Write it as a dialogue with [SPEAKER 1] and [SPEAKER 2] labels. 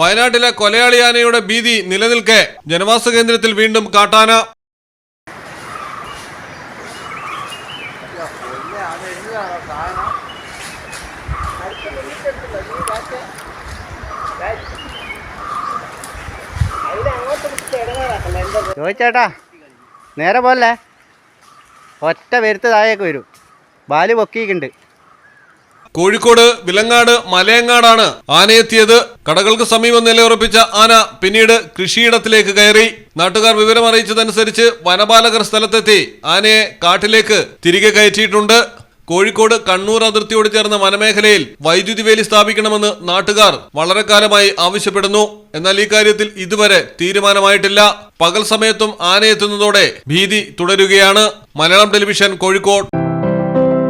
[SPEAKER 1] വയനാട്ടിലെ കൊലയാളി ആനയുടെ ഭീതി നിലനിൽക്കെ. ജനവാസ കേന്ദ്രത്തിൽ വീണ്ടും കാട്ടാന.
[SPEAKER 2] ചോദിച്ചേട്ടാ നേരെ പോലെ ഒറ്റ വരുത്ത് താഴേക്ക് വരും. ബാൽ പൊക്കിയിട്ടുണ്ട്
[SPEAKER 1] കോഴിക്കോട് വിലങ്ങാട് മലയങ്ങാടാണ് ആനയെത്തിയത്. കടകൾക്ക് സമീപം നിലയുറപ്പിച്ച ആന പിന്നീട് കൃഷിയിടത്തിലേക്ക് കയറി. നാട്ടുകാർ വിവരം അറിയിച്ചതനുസരിച്ച് വനപാലകർ സ്ഥലത്തെത്തി ആനയെ കാട്ടിലേക്ക് തിരികെ കയറ്റിയിട്ടുണ്ട്. കോഴിക്കോട് കണ്ണൂർ അതിർത്തിയോട് ചേർന്ന വനമേഖലയിൽ വൈദ്യുതി വേലി സ്ഥാപിക്കണമെന്ന് നാട്ടുകാർ വളരെ കാലമായി ആവശ്യപ്പെടുന്നു. എന്നാൽ ഈ കാര്യത്തിൽ ഇതുവരെ തീരുമാനമായിട്ടില്ല. പകൽ സമയത്തും ആനയെത്തുന്നതോടെ ഭീതി തുടരുകയാണ്. മലയാളം ടെലിവിഷൻ കോഴിക്കോട്.